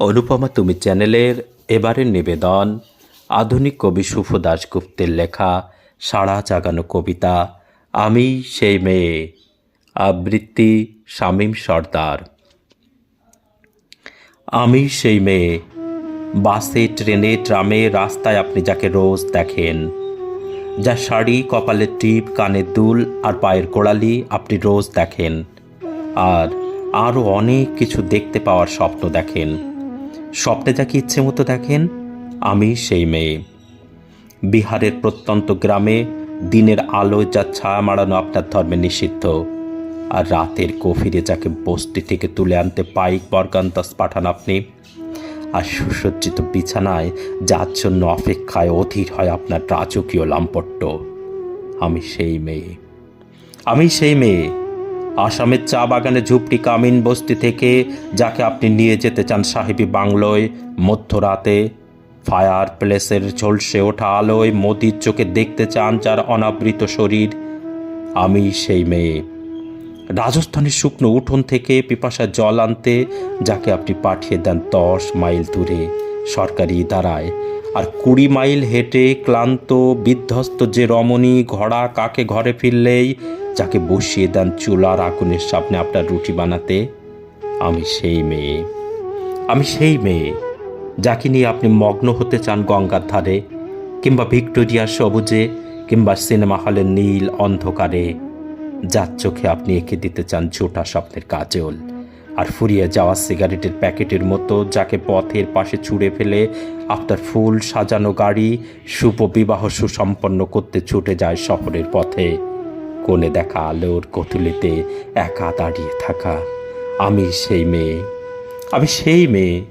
অনুপমা তুমি চ্যানেলের এবারের নিবেদন, আধুনিক কবি সুফ দাশগুপ্তের লেখা, সাড়া জাগানো কবিতা, আমি সেই মেয়ে, আবৃত্তি শামীম সর্দার। আমি সেই মেয়ে, বাসে, ট্রেনে, ট্রামে, রাস্তায় আপনি যাকে রোজ দেখেন, যা শাড়ি, কপালে টিপ কানের দুল আর পায়ের কোড়ালি আপনি রোজ দেখেন, আর আরও অনেক কিছু দেখতে পাওয়ার স্বপ্ন দেখেন। স্বপ্নে যাকে ইচ্ছে মতো দেখেন, আমি সেই মেয়ে। বিহারের প্রত্যন্ত গ্রামে দিনের আলোয় যা ছায়া মারানো আপনার ধর্মে নিষিদ্ধ, আর রাতের কফিরে যাকে বস্তি থেকে তুলে আনতে পাইক বর্গান্তাস পাঠান আপনি, আর সুসজ্জিত বিছানায় যার জন্য অপেক্ষায় অধীর হয় আপনার রাজকীয় লাম্পট্য, আমি সেই মেয়ে। আমি সেই মেয়ে। আসামের চা বাগানে ঝুপটি কামিন বস্তি থেকে যাকে আপনি নিয়ে যেতে চান সাহেবি বাংলোয়, মধ্যরাতে ফায়ার প্লেসের ঝলসে ওঠা আলোয় মোদির চোখে দেখতে চান যার অনাবৃত শরীর। আমি সেই মেয়ে। রাজস্থানের শুকনো উঠোন থেকে পিপাসা জল আনতে যাকে আপনি পাঠিয়ে দেন দশ মাইল দূরে, সরকারি দাঁড়ায় আর কুড়ি মাইল হেঁটে ক্লান্ত, বিধ্বস্ত যে রমণী ঘোড়া কাকে ঘরে ফিরলেই যাকে বসিয়ে দেন চুলার আগুনের সামনে আপনার রুটি বানাতে, আমি সেই মেয়ে। আমি সেই মেয়ে, যাকে নিয়ে আপনি মগ্ন হতে চান গঙ্গার ধারে, কিংবা ভিক্টোরিয়ার সবুজে, কিংবা সিনেমা হলের নীল অন্ধকারে। যার চোখে আপনি এঁকে দিতে চান ছোটা স্বপ্নের কাজল, আর ফুরিয়ে যাওয়া সিগারেটের প্যাকেটের মতো যাকে পথের পাশে ছুঁড়ে ফেলে আপনার ফুল সাজানো গাড়ি, শুভ বিবাহ সুসম্পন্ন করতে ছুটে যায় শহরের পথে। কোণে দেখা আলোর কটুলিতে একা দাঁড়িয়ে থাকা। আমি সেই মেয়ে, আমি সেই মেয়ে।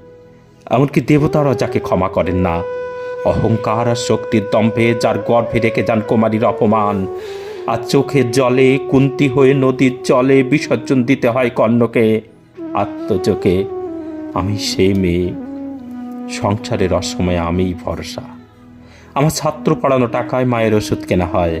এমনকি দেবতারা যাকে ক্ষমা করেন না। অহংকার আর শক্তির দম্ভে যার গর্ভে রেখে যান কুমারীর অপমান। আর চোখের জলে কুন্তি হয়ে নদীর জলে বিসর্জন দিতে হয় কর্ণকে। আত্মচোখে আমি সেই মেয়ে। সংসারের অসময়ে আমিই ভরসা। আমার ছাত্র পড়ানো টাকায় মায়ের ওষুধ কেনা হয়।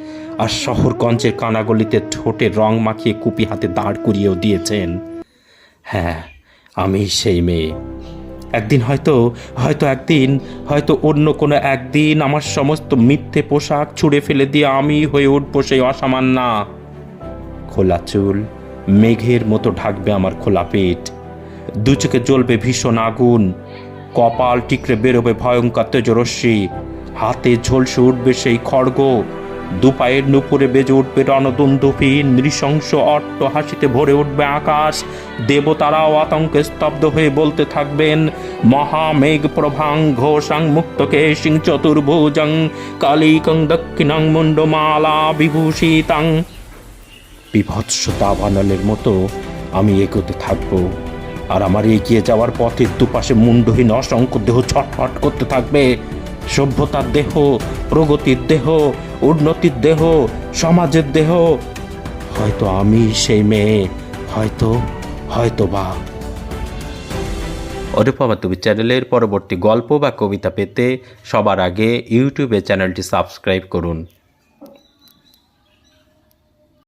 আর শহরগঞ্জের কানাগলিতে ঠোঁটে রং মাখিয়ে কুপি হাতে দাঁড় করিয়েও দিয়েছেন। হ্যাঁ আমি সেই মেয়ে। একদিন হয়তো হয়তো একদিন, হয়তো অন্য কোনো একদিন আমার সমস্ত মিথ্যে পোশাক ছুঁড়ে ফেলে দিয়ে আমি হয়ে উঠবো সেই অসামান্না খোলা চুল, মেঘের মতো ঢাকবে আমার খোলা পেট। দু চোখে জ্বলবে ভীষণ আগুন। কপাল টিকরে বেরোবে ভয়ঙ্কর তেজরশ্মি। হাতে ঝলসে উঠবে সেই খড়গ। দু পায়ের নুপুরে বেজে উঠবে রণদুন্দুফি নৃশংস অট্ট হাসিতে ভরে উঠবে আকাশ। দেবতারাও আতঙ্কে স্তব্ধ হয়ে বলতে থাকবেন, মহামেঘ প্রভাং ঘোষাং মুক্তকে সিং চতুর্ভুজং কালিকং দক্ষিণাং মুন্ডমালা বিভূষিতাং। বিভৎস দাবানলের মতো আমি এগোতে থাকব আর আমার এগিয়ে যাওয়ার পথের দুপাশে মুন্ডহীন অসংখ্য দেহ ছটফট করতে থাকবে। সভ্যতার দেহ, প্রগতির দেহ, উন্নতির দেহ, সমাজের দেহ। হয়তো আমি সেই মেয়ে, হয়তো হয়তো বা অনুপমা তুমি চ্যানেলের পরবর্তী গল্প বা কবিতা পেতে সবার আগে ইউটিউবে চ্যানেলটি সাবস্ক্রাইব করুন।